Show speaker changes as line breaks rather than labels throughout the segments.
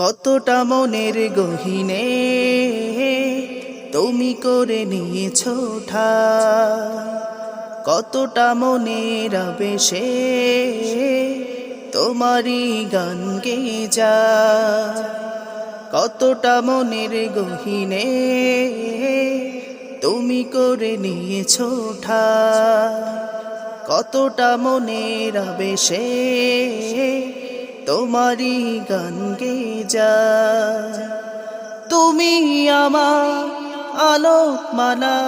কতটা মনের গহিনে তুমি করে নিয়েছ কতটা মনের আবেশে তোমারই গান গে যা। কতটা মনের গহিনে তুমি করে নিয়েছ কতটা মনের আবেশে তোমারই গান গে যা। তুমি আমার আলোক মালা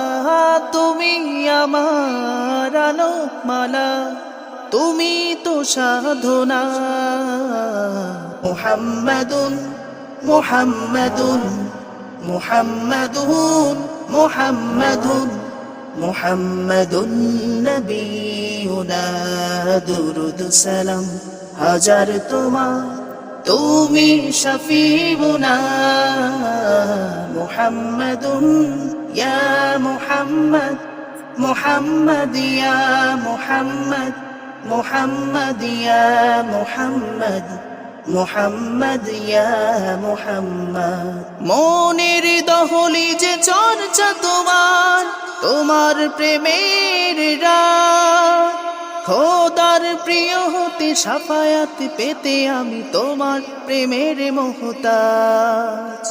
তুমি আমার আলোক মালা তুমি তো সাধনা। মুহাম্মাদুন মুহাম্মাদুন মুহাম্মাদুন মুহাম্মাদুন মুহাম্মাদুন নবিয়ুনা দুরুদ সালাম। হাজার তোমার। তুমি শফিউনা। মুহাম্মাদুন ইয়া মুহাম্মদ। মুহাম্মদ ইয়া মুহাম্মদ। মুহাম্মদ ইয়া মুহাম্মদ। মুহাম্মদ মনের দহলি যে চর্চা তোমার তোমার প্রেমের রাত। খোদার প্রিয় হতে সাফায়াত পেতে আমি তোমার প্রেমের মোহতাজ।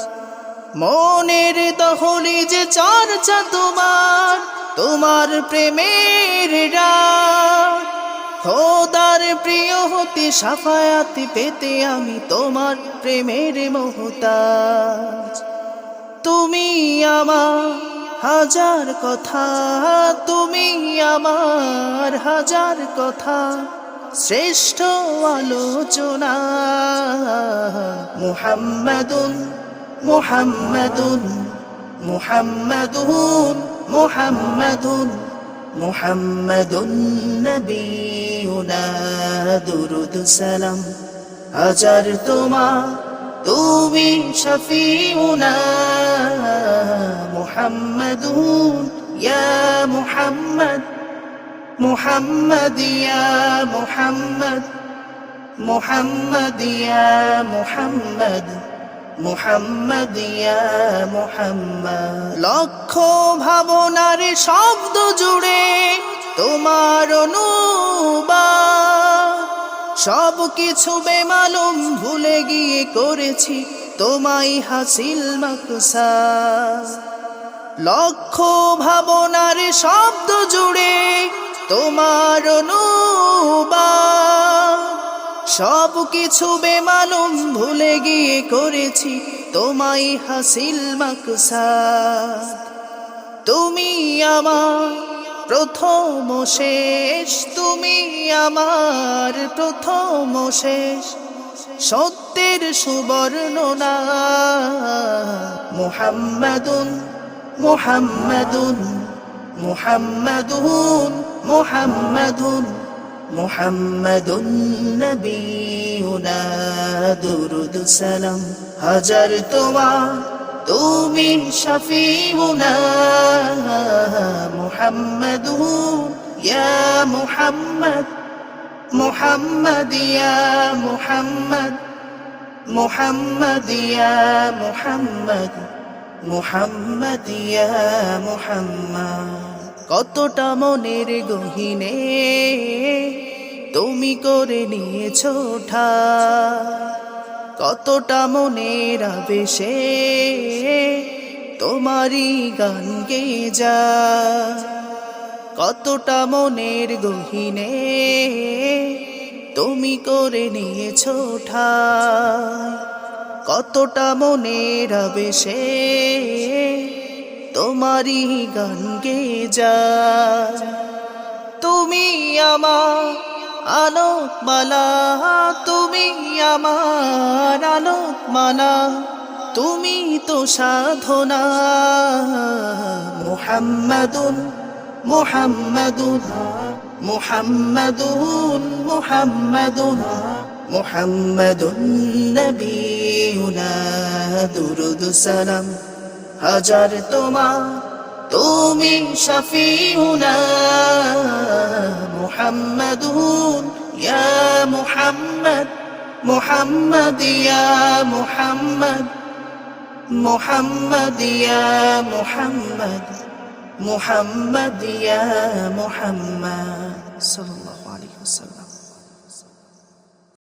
মনের দহলি যে চর্চা তোমার তোমার প্রেমের খোদার প্রিয় হতে সাফায়াত পেতে আমি তোমার প্রেমের মোহতাজ। তুমি আমার হাজার কথা, তুমি আমার হাজার কথা, শ্রেষ্ঠ আলোচনা। মুহাম্মাদুন মুহাম্মাদুন মুহাম্মাদুন মুহাম্মাদুন মুহাম্মাদুন নবিয়ুনা দুরুদ সালাম। হাজার তোমার তুমি শফিউনা মুহাম্মাদুন ইয়া মুহাম্মদ মুহাম্মদ ইয়া মুহাম্মদ মুহাম্মদ ইয়া মুহাম্মদ মুহাম্মদ মুহাম্মদ। লক্ষ ভাবনার শব্দ জুড়ে তোমার অনুবাদ সব কিছু বেমালুম ভুলে গিয়ে করেছি। তোমায় হাসিল মাকসা। লক্ষ ভাবনার শব্দ জুড়ে তোমার অনুবাদ সব কিছু বেমালুম ভুলে গিয়ে করেছি। তোমায় হাসিল মাকসা। তুমি আমার প্রথম শেষ, তুমি আমার প্রথম শেষ। সত্যের সুবর্ণনা, মুহাম্মাদুন মুহাম্মাদুন মুহাম্মাদুন মুহাম্মাদুন মুহাম্মাদুন নবিয়ুনা দুরুদ সালাম। হাজার তোমার তুমি শফিউনা মুহাম্মাদুন ইয়া মুহাম্মদ মুহাম্মদ, ইয়া মুহাম্মদ মুহাম্মদ, ইয়া মুহাম্মদ মুহাম্মদ, ইয়া মুহাম্মদ। কতটা মনের গহিনে তুমি করে নিয়েছ কতটা মনের আবেশে তোমারই গান গে যা। কতটা মনের গহিনে তুমি করে নিয়েছ ঠাই। কতটা মনের আবেশে তোমারই গান গে যা। তুমি আমার আলোক মালা, তুমি আমার আলোক মালা, তুমি তো সাধনা। মুহাম্মাদুন মুহাম্মাদুন মুহাম্মাদুন মুহাম্মাদুন মুহাম্মাদুন নবিয়ুনা দুরুদ সালাম। হাজার তোমা, তুমি শফিউনা। محمد يا محمد محمد يا محمد محمد يا محمد محمد يا محمد. صلى الله عليه وسلم.